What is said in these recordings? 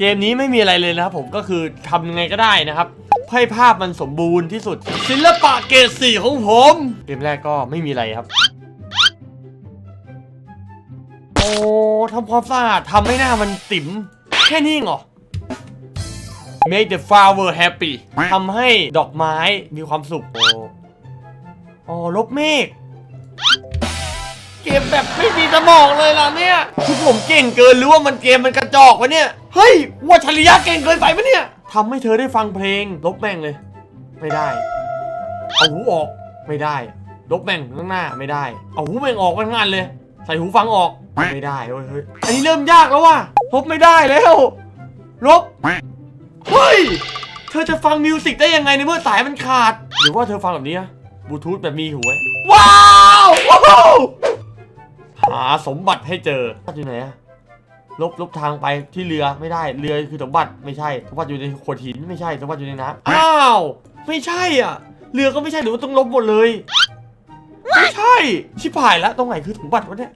เกมนี้ไม่มีอะไรเลยนะครับผมก็คือทำยังไงก็ได้นะครับให้ภาพมันสมบูรณ์ที่สุด ศิลปะเกรดสี่ของผม เกมแรกก็ไม่มีอะไรครับ โอ้ทำความสะอาดทำให้หน้ามันติ๋ม แค่นี้เองหรอ make the flower happy ทำให้ดอกไม้มีความสุข โอ้โอ้ลบเมฆ เกมแบบไม่มีสมองเลยล่ะเนี่ยคือผมเก่งเกินหรือว่ามันเกมมันกระจอกวะเนี่ย เฮ้ยวัชริยะเก่งเกินไปปะเนี่ยทำให้เธอได้ฟังเพลง ลบแม่งเลย ไม่ได้ เอาหูออก ไม่ได้ ลบแม่งข้างหน้าไม่ได้ เอาหูแม่งออกข้งงานเลย ใส่หูฟังออก ไม่ได้เฮ้ยอันนี้เริ่มยากแล้วว่ะ ลบไม่ได้แล้ว ลบ เฮ้ย เธอจะฟังมิวสิกได้ยังไงในเมื่อสายมันขาด หรือว่าเธอฟังแบบนี้อะบลูทูธแบบมีหูว้าว หาสมบัติให้เจออยู่ไหนอะลบลบทางไปที่เรือไม่ได้เรือคือสมบัติไม่ใช่สมบัติอยู่ในโขดหินไม่ใช่สมบัติอยู่ในน้ำอ้าวไม่ใช่อะ เรือก็ไม่ใช่หรือว่าต้องลบหมดเลย ไม่ใช่ ชิบหายแล้วตรงไหนคือสมบัติวะเนี่ย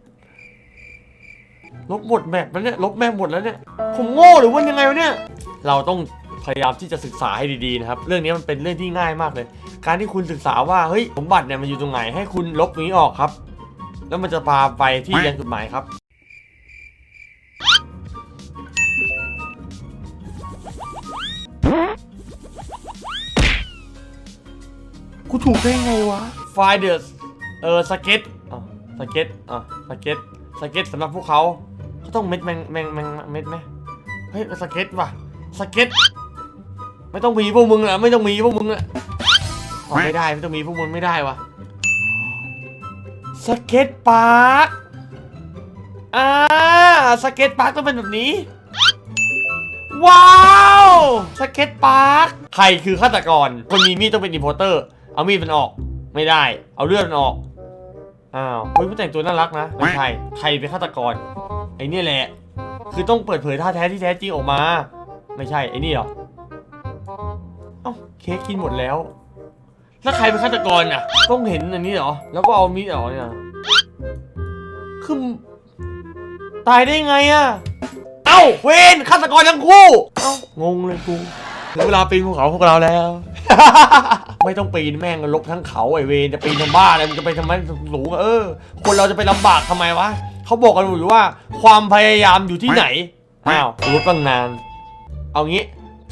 ลบหมดแมปแล้วเนี่ยลบแมปหมดแล้วเนี่ยผมโง่หรือว่ายังไงวะเนี่ย เราต้องพยายามที่จะศึกษาให้ดีๆนะครับ เรื่องนี้มันเป็นเรื่องที่ง่ายมากเลย การที่คุณศึกษาว่าเฮ้ยสมบัติเนี่ยมันอยู่ตรงไหนให้คุณลบตรงนี้ออกครับ แล้วมันจะพาไปที่ยังจุดหมายครับ กูถูกได้ไงวะ ไฟเดอร์เออสเก็ตอะสเก็ตอะสเก็ตสเก็ตสำหรับพวกเขาเขาต้องเม็ดแมงแมงแมงเม็ดไหมเฮ้ยสเก็ตว่ะสเก็ตไม่ต้องมีพวกมึงอะไม่ต้องมีพวกมึงอะอ๋อไม่ได้ไม่ต้องมีพวกมึงไม่ได้วะ สเก็ตพาร์คอ่าสเก็ตพาร์คต้องเป็นแบบนี้ ว้าวสเก็ตพาร์คใครคือฆาตกร คนมีมีดต้องเป็นอินโพเตอร์ เอามีดมันออกไม่ได้ เอาเลือดมันออกอ้าวเฮ้ยผู้แต่งตัวน่ารักนะไม่ใช่ใครเป็นฆาตกรไอ้นี่แหละ คือต้องเปิดเผยท่าแท้ที่แท้จริงออกมา ไม่ใช่ไอ้นี่เหรอเอ้าเค้กกินหมดแล้ว แล้วใครเป็นฆาตกรอะ ต้องเห็นอันนี้เหรอ แล้วก็เอามีดออกเนี่ยคือตายได้ไงอะ เอ้าเวนฆาตกรทั้งคู่ เอ้างงเลยกูถึงเวลาปีนภูเขาพวกเราแล้ว ไม่ต้องปีนแม่งลบทั้งเขาไอเวนจะปีนทำบ้าอะไรมันจะไปทำไมสูงอะเออ คนเราจะไปลำบากทำไมวะเขาบอกกันอยู่ว่า ความพยายามอยู่ที่ไหนอ้าวรู้ตั้งนาน เอางี้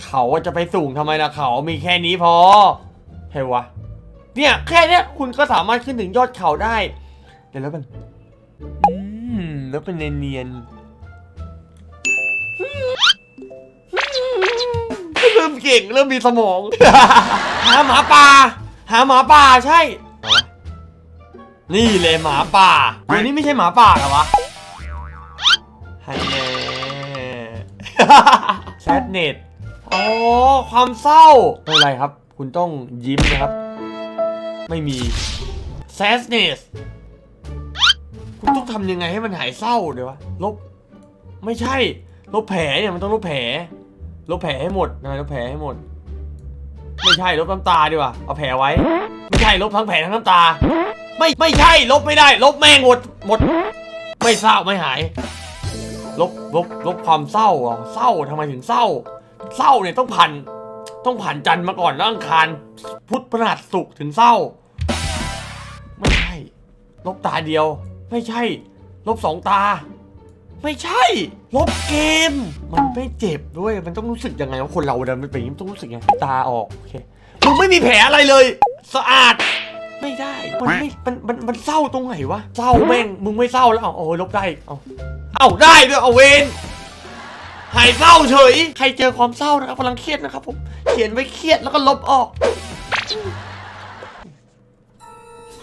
เขาจะไปสูงทำไมล่ะเขามีแค่นี้พอใช่วะ เนี่ยแค่เนี้ยคุณก็สามารถขึ้นถึงยอดเขาได้ เดี๋ยวแล้วมันอืมแล้วเป็นเนียนๆเริ่มเก่งเริ่มมีสมอง หาหมาป่า หาหมาป่าใช่เอาวะนี่เลยหมาป่าตัวนี้ไม่ใช่หมาป่าเหรอวะฮันแน่แซดเน็ตอ๋อความเศร้าไม่เป็นไรครับ คุณต้องยิ้มนะครับ ไม่มี sadness คุณต้องทำยังไงให้มันหายเศร้าเดี๋ยววะ ลบ ไม่ใช่ ลบแผลเนี่ยมันต้องลบแผล ลบแผลให้หมดนะลบแผลให้หมด ไม่ใช่ลบน้ำตาดีกว่า เอาแผลไว้ ไม่ใช่ลบทั้งแผลทั้งน้ำตา ไม่ไม่ใช่ลบไม่ได้ ลบแม่งหมดหมด ไม่เศร้าไม่หาย ลบลบลบความเศร้าเหรอเศร้าทำไมถึงเศร้า เศร้าเนี่ยต้องผ่าน ต้องผ่านจันทร์มาก่อนแล้วอังคารพุธพฤหัสศุกร์ถึงเศร้า ไม่ใช่ ลบตาเดียว ไม่ใช่ ลบสองตา ไม่ใช่ ลบเกม มันไม่เจ็บด้วย มันต้องรู้สึกยังไงว่าคนเราเดินไปอย่างนี้มันต้องรู้สึกยังไงตาออกโอเคมึงไม่มีแผลอะไรเลย สะอาดไม่ได้ มันไม่ มัน มัน มันเศร้าตรงไหนวะ เศร้าแม่ง มึงไม่เศร้าแล้ว เอาโอ้ยลบได้ เอา เอาได้ด้วย เอาเวน หายเศร้าเฉย ใครเจอความเศร้านะครับกำลังเครียดนะครับผม เขียนไว้เครียดแล้วก็ลบออก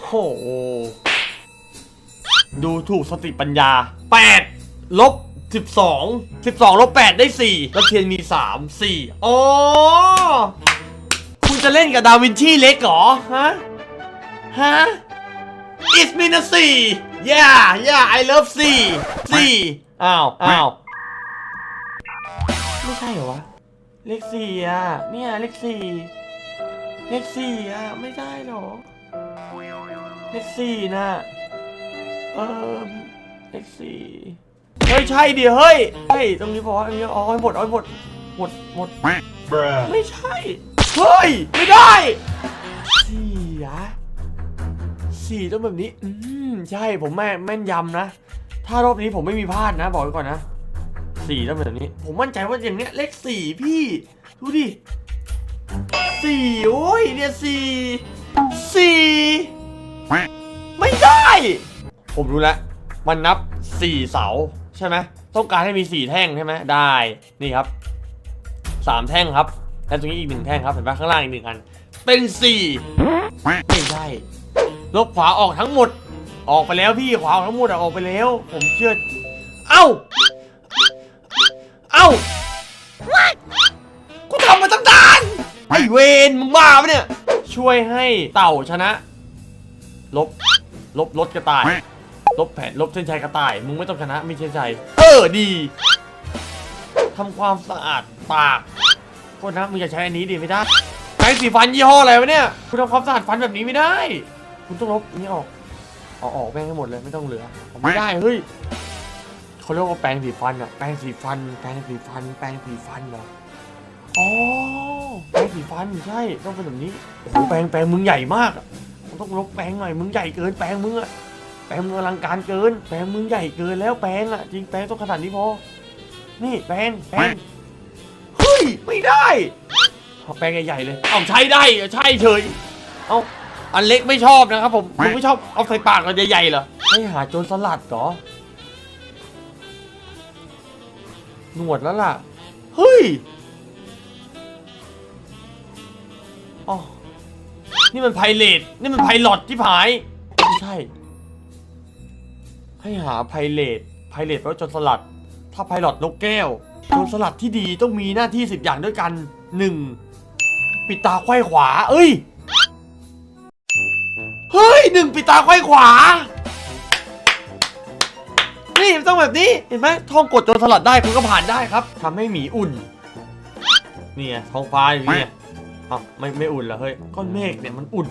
โห ดูถูกสติปัญญา 8 ลบ 12 12 ลบ 8 ได้ 4 แล้วเทียนมี 3 4อ๋อ คุณจะเล่นกับดาวินชีเล็กเหรอ ฮะ ฮะ It's me นะสี่ yeah yeah I love สี่สี่อ้าว อ้าว ไม่ใช่เหรอวะ เลขสี่อะ เนี่ยเลขสี่ เลขสี่อะ ไม่ได้หรอ เลขสี่น่ะ เออเลขสี่เฮ้ย ใช่ดิเฮ้ยเฮ้ยตรงนี้พออันนี้อาให้หมดอาให้หมด หมด หมด ไม่ใช่ เฮ้ย ไม่ได้สี่อะสี่ต้องแบบนี้ อืม ใช่ผมแม่แม่นยำนะ ถ้ารอบนี้ผมไม่มีพลาดนะ บอกไว้ก่อนนะ สี่ต้องแบบนี้ ผมมั่นใจว่าอย่างเนี้ยเลขสี่พี่ ดูดิสี่โอ้ยเนี่ยสี่สี่ไม่ได้ ผมรู้แล้วมันนับสี่เสาใช่ไหมต้องการให้มีสี่แท่งใช่ไหมได้นี่ครับสามแท่งครับแล้วตรงนี้อีกหนึ่งแท่งครับเห็นปะข้างล่างอีกหนึ่งอัน เป็นสี่ไม่ใช่ลบขวาออกทั้งหมด ออกไปแล้วพี่ขวาออกทั้งหมดอะออกไปแล้ว ผมเชื่อ เอ้าากูทำมาตั้งนานไอเวนมึงบ้าปะเนี่ย ช่วยให้เต่าชนะ ลบ ลบลดกระต่าย ลบแผนลบเส้นชัยกระต่าย มึงไม่ต้องชนะไม่ใช่ใจเออดีทำความสะอาดปากโทษนะมึงอย่าใช้อันนี้ดิไม่ได้แปรงสีฟันยี่ห้ออะไรวะเนี่ย คุณทำความสะอาดฟันแบบนี้ไม่ได้ คุณต้องลบอันนี้ออกเอาออกแม่งให้หมดเลยไม่ต้องเหลือเอาไม่ได้เฮ้ย เขาเรียกว่าแปรงสีฟันอะแปรงสีฟัน แปรงสีฟัน แปรงสีฟันเหรออ๋อแปรงสีฟันใช่ต้องเป็นแบบนี้โอ้โหแปรงแปรงมึงใหญ่มากอะมันต้องลบแปรงหน่อยมึงใหญ่เกินแปรงมึงอะแปรงมึงอลังการเกิน แปรงมึงใหญ่เกินแล้วแปรงอะจริงแปรงต้องขนาดนี้พอ นี่แปรงแปรงเฮ้ยไม่ได้เอาแปรงใหญ่ๆเลยเอาใช้ได้เหรอใช่เฉยเอาอันเล็กไม่ชอบนะครับผมมึงไม่ชอบเอาใส่ปากกันใหญ่ๆเหรอให้หาโจรสลัดเหรอ หนวดแล้วล่ะ เฮ้ยอ๋อนี่มันไพเรตนี่มันไพลอตที่ผาย ไม่ใช่ ให้หาไพเรตไพเรตแปลว่าโจรสลัด ถ้าไพลอตนกแก้วโจรสลัดที่ดีต้องมีหน้าที่สิบอย่างด้วยกันหนึ่งปิดตาไขว้ขวา เอ้ย เฮ้ยหนึ่งปิดตาไขว้ขวา นี่ต้องแบบนี้ เห็นไหมท่องกดโจรสลัดได้คุณก็ผ่านได้ครับทำให้หมีอุ่น นี่ไงท้องฟ้าอย่างนี้ไงเอ้าไม่ไม่อุ่นเหรอเฮ้ย ก้อนเมฆเนี่ยมันอุ่น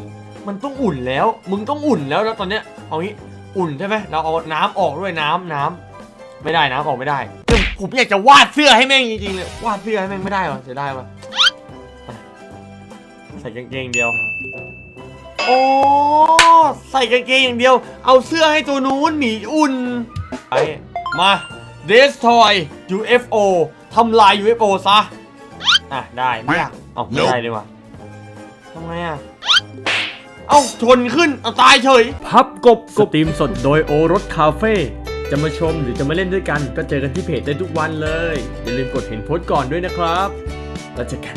มันต้องอุ่นแล้ว มึงต้องอุ่นแล้วแล้วตอนเนี้ย เอางี้ อุ่นใช่ไหมเราเอาน้ำออกด้วยน้ำน้ำไม่ได้นะออกไม่ได้ผมอยากจะวาดเสื้อให้แม่งจริงๆเลยวาดเสื้อให้แม่งไม่ได้หรอเสียได้ปะใส่กางเกงเดียว โอ้ ใส่กางเกงอย่างเดียว เอาเสื้อให้ตัวนู้นหมีอุ่น ไปมา destroy UFO ทำลาย UFO ซะ อะ ได้ไม่อยากเอาไม่ได้เลยว่ะทำไงอะ เอ้า ชนขึ้น เอาตายเฉย พับกบสตรีมสดโดยโอรสคาเฟ่ จะมาชมหรือจะมาเล่นด้วยกัน ก็เจอกันที่เพจได้ทุกวันเลย อย่าลืมกดเห็นโพสต์ก่อนด้วยนะครับแล้วเจอกัน